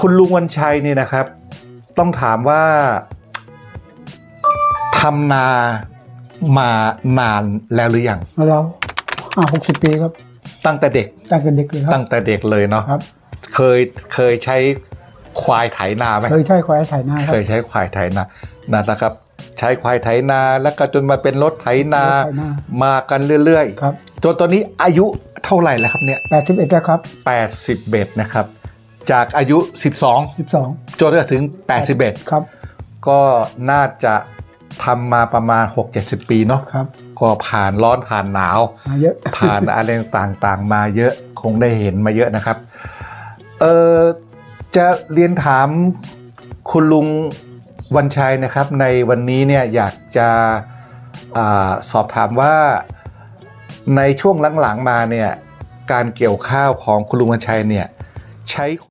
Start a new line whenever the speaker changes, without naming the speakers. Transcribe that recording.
คุณลุงวันชัยเนี่ยนะครับ ต้องถามว่าทำนามานานแล้วหรือยัง
แล้วเราห้าหกสิบปีครับ
ตั้งแต่เด็ก
ตั้งแต่เด็กเลยครับ
ตั้งแต่เด็กเลยเนาะ
ครับ
เคยเคยใช้ควายไถนาไหม
เคยใช้ควายไถนาครั
เค
บ
ยใช้ควายไถนานะครับ ใช้ควายไถนาแล้วก็จนมาเป็นรถไถนา
รถไถนา
มากันเรื่อย
ครับ
ๆจนตอนนี้อายุเท่าไหร่แล้วครับเนี่ย
แปดสิบเอ็ดแล้วครับ
80เบ็ดนะครับ จากอายุ 12
สิบสอง
จนถึง 81
ครับ
ก็น่าจะทำมาประมาณ 6-70 ปีเนาะ
ครับ
ก็ผ่านร้อนผ่านหนาว
มาเยอะ
ผ่านอะไรต่างๆ มาเยอะคงได้เห็นมาเยอะนะครับ เออจะเรียนถามคุณลุงวันชัยนะครับ ในวันนี้เนี่ยอยากจะอาสอบถามว่าในช่วงหลังๆมาเนี่ยการเกี่ยวข้าวของคุณลุงวันชัยเนี่ยใช้